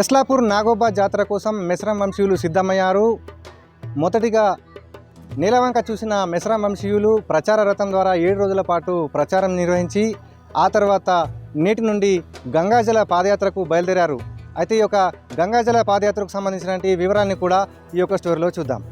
కెస్లాపూర్ నాగోబా జాతర కోసం మెసరం వంశీయులు సిద్ధమయ్యారు. మొదటిగా నీలవంక చూసిన మెసరం వంశీయులు ప్రచార రథం ద్వారా ఏడు రోజుల పాటు ప్రచారం నిర్వహించి ఆ తర్వాత నేటి నుండి గంగాజల పాదయాత్రకు బయలుదేరారు. అయితే ఈ యొక్క గంగాజల పాదయాత్రకు సంబంధించినటువంటి వివరాన్ని కూడా ఈ యొక్క స్టోరీలో చూద్దాం.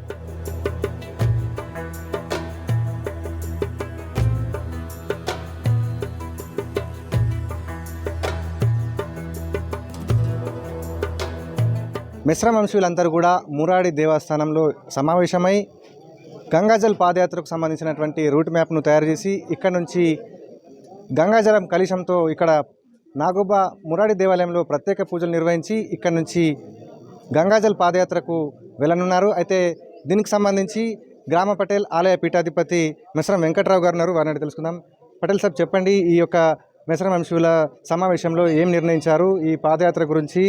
మిశ్రమ వంశీయులందరూ కూడా మురాడి దేవస్థానంలో సమావేశమై గంగాజల్ పాదయాత్రకు సంబంధించినటువంటి రూట్ మ్యాప్ను తయారు చేసి ఇక్కడ నుంచి గంగాజలం కలుషంతో ఇక్కడ నాగోబ మురాడి దేవాలయంలో ప్రత్యేక పూజలు నిర్వహించి ఇక్కడ నుంచి గంగాజల్ పాదయాత్రకు వెళ్ళనున్నారు. అయితే దీనికి సంబంధించి గ్రామ పటేల్ ఆలయ పీఠాధిపతి మిశ్రం వెంకట్రావు గారు ఉన్నారు. వారిని తెలుసుకుందాం. పటేల్ సాబ్ చెప్పండి ఈ యొక్క మిశ్రమ సమావేశంలో ఏం నిర్ణయించారు? ఈ పాదయాత్ర గురించి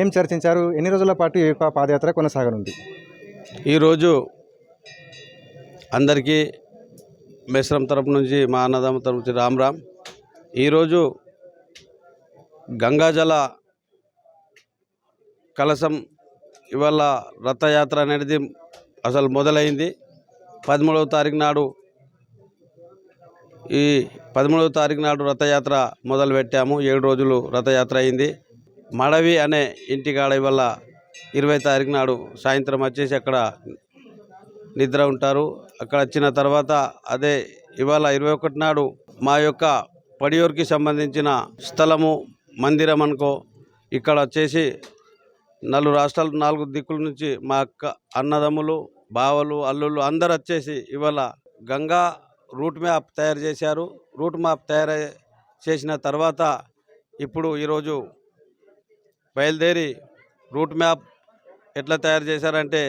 ఏం చర్చించారు? ఎన్ని రోజుల పాటు ఈ పాదయాత్ర కొనసాగనుంది? ఈరోజు అందరికీ మేశ్రం తరపు నుంచి మా అన్నదమ్మ తరపు నుంచి రామ్ రామ్. ఈరోజు గంగాజల కలశం ఇవాళ రథయాత్ర అనేది అసలు మొదలైంది. పదమూడవ తారీఖు నాడు ఈ పదమూడవ తారీఖు నాడు రథయాత్ర మొదలు పెట్టాము ఏడు రోజులు రథయాత్ర అయింది. మడవి అనే ఇంటికాడ ఇవాళ ఇరవై తారీఖు నాడు సాయంత్రం వచ్చేసి అక్కడ నిద్ర ఉంటారు. అక్కడ వచ్చిన తర్వాత అదే ఇవాళ ఇరవై ఒకటి నాడు మా యొక్క పడియూరుకి సంబంధించిన స్థలము మందిరం అనుకో ఇక్కడ వచ్చేసి నలుగు రాష్ట్రాలు నాలుగు దిక్కుల నుంచి మా అక్క అన్నదమ్ములు బావలు అల్లుళ్ళు అందరు వచ్చేసి ఇవాళ గంగా రూట్ మ్యాప్ తయారు చేశారు. రూట్ మ్యాప్ తయారు చేసిన తర్వాత ఇప్పుడు ఈరోజు బయలుదేరి రూట్ మ్యాప్ ఎట్లా తయారు చేశారంటే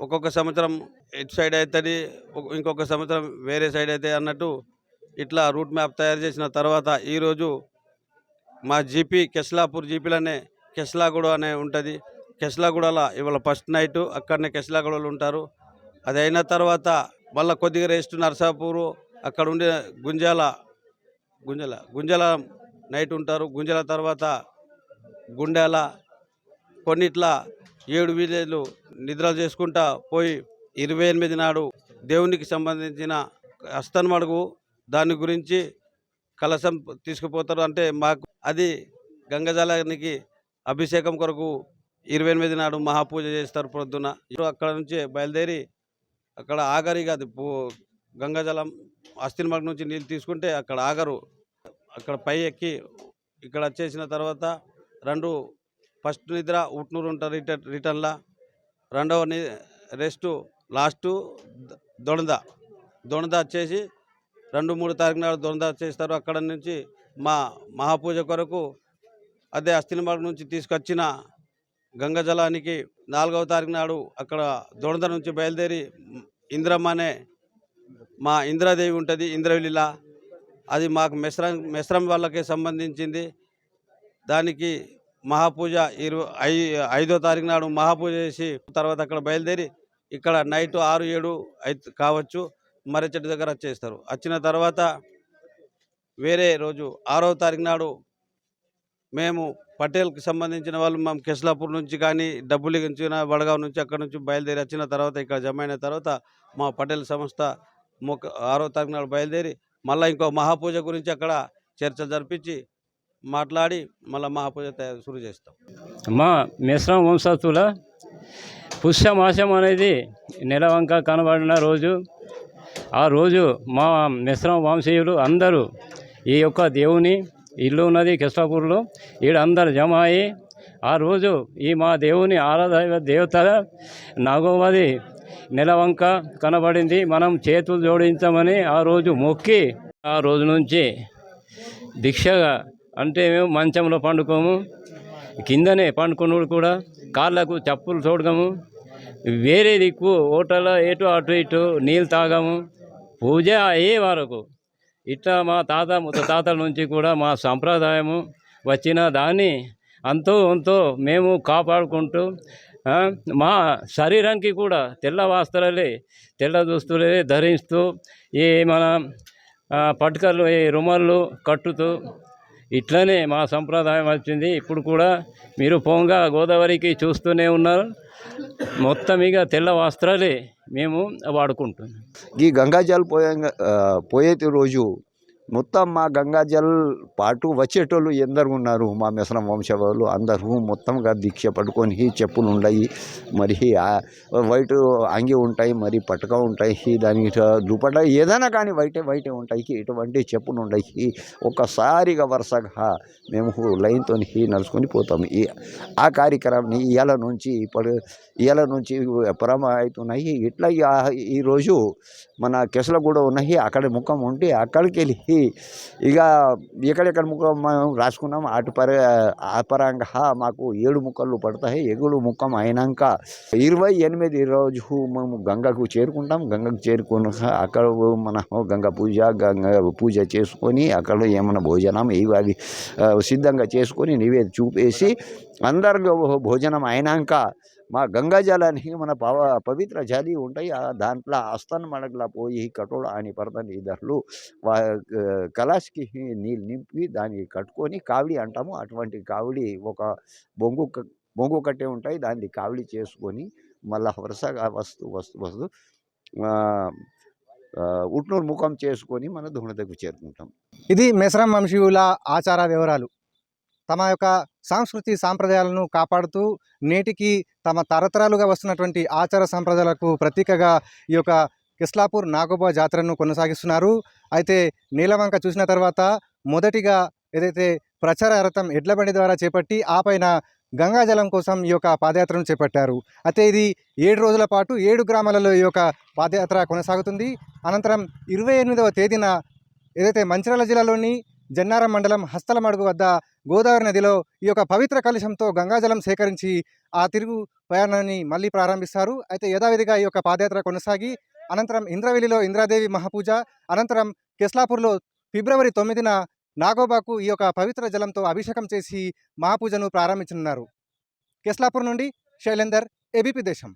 ఒక్కొక్క సంవత్సరం ఇటు సైడ్ అవుతుంది ఇంకొక సంవత్సరం వేరే సైడ్ అయితే అన్నట్టు ఇట్లా రూట్ మ్యాప్ తయారు చేసిన తర్వాత ఈరోజు మా జీపీ కెస్లాపూర్ జీపీలోనే కెస్లాగూడ అనే ఉంటుంది. కెస్లాగూడలో ఇవాళ ఫస్ట్ నైట్ అక్కడనే కెస్లాగూడలో ఉంటారు. అది అయిన తర్వాత మళ్ళీ కొద్దిగా రెస్ట్ నర్సాపూరు అక్కడ ఉండే గుంజాల గుంజల గుంజల నైట్ ఉంటారు. గుంజల తర్వాత గుండెల కొన్నిట్లా ఏడు విలేజ్లు నిద్రలు చేసుకుంటా పోయి ఇరవై ఎనిమిది నాడు దేవునికి సంబంధించిన అస్తన్మడుగు దాని గురించి కలశం తీసుకుపోతారు. అంటే మాకు అది గంగజలానికి అభిషేకం కొరకు ఇరవై ఎనిమిది నాడు మహాపూజ చేస్తారు పొద్దున. అక్కడ నుంచి బయలుదేరి అక్కడ ఆగరిగా అది పో గంగాజలం అస్థిన్మడుగు నుంచి నీళ్ళు తీసుకుంటే అక్కడ ఆగరు. అక్కడ పై ఎక్కి ఇక్కడ వచ్చేసిన తర్వాత రెండు ఫస్ట్ నిద్ర ఉట్నూరు ఉంటారు రిటర్న్ రిటర్న్లా. రెండవ ని రెస్ట్ లాస్టు దొణద. దొణద వచ్చేసి రెండు మూడు తారీఖు నాడు దొణద చేస్తారు అక్కడ నుంచి మా మహాపూజ కొరకు అదే అస్థినమార్గం నుంచి తీసుకొచ్చిన గంగజలానికి నాలుగవ తారీఖు నాడు అక్కడ దొండ నుంచి బయలుదేరి ఇంద్రమ్మ అనే మా ఇంద్రాదేవి ఉంటుంది ఇంద్రవిలీల అది మాకు మెస్రం మెస్రం వాళ్ళకే సంబంధించింది. దానికి మహాపూజ ఇరవై ఐ ఐదో తారీఖు నాడు మహాపూజ చేసి తర్వాత అక్కడ బయలుదేరి ఇక్కడ నైట్ ఆరు ఏడు అయితే కావచ్చు మర్రి చెట్టు దగ్గర వచ్చేస్తారు. వచ్చిన తర్వాత వేరే రోజు ఆరో తారీఖు నాడు మేము పటేల్కి సంబంధించిన వాళ్ళు మేము కెస్లాపూర్ నుంచి కానీ డబ్బులు ఇచ్చిన వడగావ్ నుంచి అక్కడ నుంచి బయలుదేరి వచ్చిన తర్వాత ఇక్కడ జమ అయిన తర్వాత మా పటేల్ సంస్థ మొక్క ఆరో తారీఖు నాడు బయలుదేరి మళ్ళీ ఇంకో మహాపూజ గురించి అక్కడ చర్చ జరిపించి మాట్లాడి మళ్ళీ మహాపూజ తయారు శురు చేస్తాం. మా మిశ్రమ వంశస్థుల పుష్యమాసం అనేది నెలవంక కనబడిన రోజు. ఆ రోజు మా మిశ్రమ వంశీయులు అందరూ ఈ యొక్క దేవుని ఇల్లు ఉన్నది కృష్ణాపూర్లో. ఈడ అందరు జమ అయ్యి ఆ రోజు ఈ మా దేవుని ఆరాధన దేవత నాగోమది నెలవంక కనబడింది. మనం చేతులు జోడించమని ఆ రోజు మొక్కి ఆ రోజు నుంచి దీక్షగా అంటే మేము మంచంలో పండుకోము. కిందనే పండుకున్నాడు కూడా కాళ్ళకు చెప్పులు చూడగము వేరే దిక్కు హోటల్ ఎటు అటు ఇటు నీళ్ళు తాగము. పూజ అయ్యే వరకు ఇట్లా మా తాత ముత్త తాతల నుంచి కూడా మా సంప్రదాయము వచ్చిన దాన్ని అంతో అంతో మేము కాపాడుకుంటూ మా శరీరానికి కూడా తెల్ల వస్త్రాలే తెల్ల దుస్తులే ధరిస్తూ ఈ మన పట్టుకలు ఈ రుమాళ్ళు కట్టుతూ ఇట్లనే మా సంప్రదాయం వచ్చింది. ఇప్పుడు కూడా మీరు పోంగా గోదావరికి చూస్తూనే ఉన్నారు. మొత్తం ఇక తెల్ల వస్త్రాలే మేము వాడుకుంటున్నాం. ఈ గంగాజాలు పోయే పోయేటి రోజు మొత్తం మా గంగాజల్ పాటు వచ్చేటోళ్ళు ఎందరు ఉన్నారు. మా మిశ్రమ వంశవాళ్ళు అందరూ మొత్తంగా దీక్ష పట్టుకొని చెప్పులు ఉన్నాయి మరి వైట్ అంగి ఉంటాయి మరి పటక ఉంటాయి దానికి దుపట ఏదైనా కానీ వైటే వైటే ఉంటాయి. ఇటువంటి చెప్పులు ఉండయి. ఒక్కసారిగా వరుసగా మేము లైన్తో నడుచుకొని పోతాం. ఈ ఆ కార్యక్రమాన్ని ఇవాళ నుంచి ఇప్పుడు ఇవాళ నుంచి ప్రారంభం అవుతున్నాయి ఇట్లా ఈ- ఈరోజు మన కెసల కూడా ఉన్నాయి. అక్కడ ముఖం ఉంటే అక్కడికి వెళ్ళి ఇక ఎక్కడెక్కడ ముఖం మనం రాసుకున్నాం అటు పర ఆ పరంగా మాకు ఏడు ముక్కలు పడతాయి ఎగుడు ముఖం అయినాక ఇరవై ఎనిమిది రోజు మేము గంగకు చేరుకుంటాం. గంగకు చేరుకున్నాక అక్కడ మన గంగ పూజ గంగ పూజ చేసుకొని అక్కడ ఏమైనా భోజనం ఇవి అవి సిద్ధంగా చేసుకొని నివేది చూపేసి అందరిలో భోజనం అయినాక మా గంగాజలానికి మన పవ పవిత్ర జలి ఉంటాయి. దాంట్లో అస్తన్ మడగలా పోయి కటోడ అని పడతాను ఇద్దరు వా కలాష్కి నీళ్ళు నింపి దాన్ని కట్టుకొని కావిడి అంటాము. అటువంటి కావిడి ఒక బొంగు బొంగు కట్టే ఉంటాయి. దాన్ని కావిడి చేసుకొని మళ్ళా వరుసగా వస్తూ వస్తూ వస్తూ ఉట్నూరు ముఖం చేసుకొని మన దుహన దగ్గర చేరుకుంటాం. ఇది మెసరం వంశీయుల ఆచార వివరాలు. తమ యొక్క సాంస్కృతి సాంప్రదాయాలను కాపాడుతూ నేటికి తమ తరతరాలుగా వస్తున్నటువంటి ఆచార సాంప్రదాయాలకు ప్రతీకగా ఈ యొక్క కిస్లాపూర్ నాగోబా జాతరను కొనసాగిస్తున్నారు. అయితే నీలవంక చూసిన తర్వాత మొదటిగా ఏదైతే ప్రచార రథం ఎడ్లబండి ద్వారా చేపట్టి ఆ పైన గంగాజలం కోసం ఈ యొక్క పాదయాత్రను చేపట్టారు. అయితే ఇది ఏడు రోజుల పాటు ఏడు గ్రామాలలో ఈ యొక్క పాదయాత్ర కొనసాగుతుంది. అనంతరం ఇరవై ఎనిమిదవ తేదీన ఏదైతే మంచిర్యాల జిల్లాలోని జన్నారం మండలం హస్తలమడుగు వద్ద గోదావరి నదిలో ఈ యొక్క పవిత్ర కలుషంతో గంగాజలం సేకరించి ఆ తిరుగు ప్రయాణాన్ని మళ్ళీ ప్రారంభిస్తారు. అయితే యథావిధిగా ఈ యొక్క పాదయాత్ర కొనసాగి అనంతరం ఇంద్రవెల్లిలో ఇంద్రాదేవి మహాపూజ అనంతరం కెస్లాపూర్లో ఫిబ్రవరి తొమ్మిదిన నాగోబాకు ఈ యొక్క పవిత్ర జలంతో అభిషేకం చేసి మహాపూజను ప్రారంభించనున్నారు. కెస్లాపూర్ నుండి శైలేందర్ ఏబీపీ దేశం.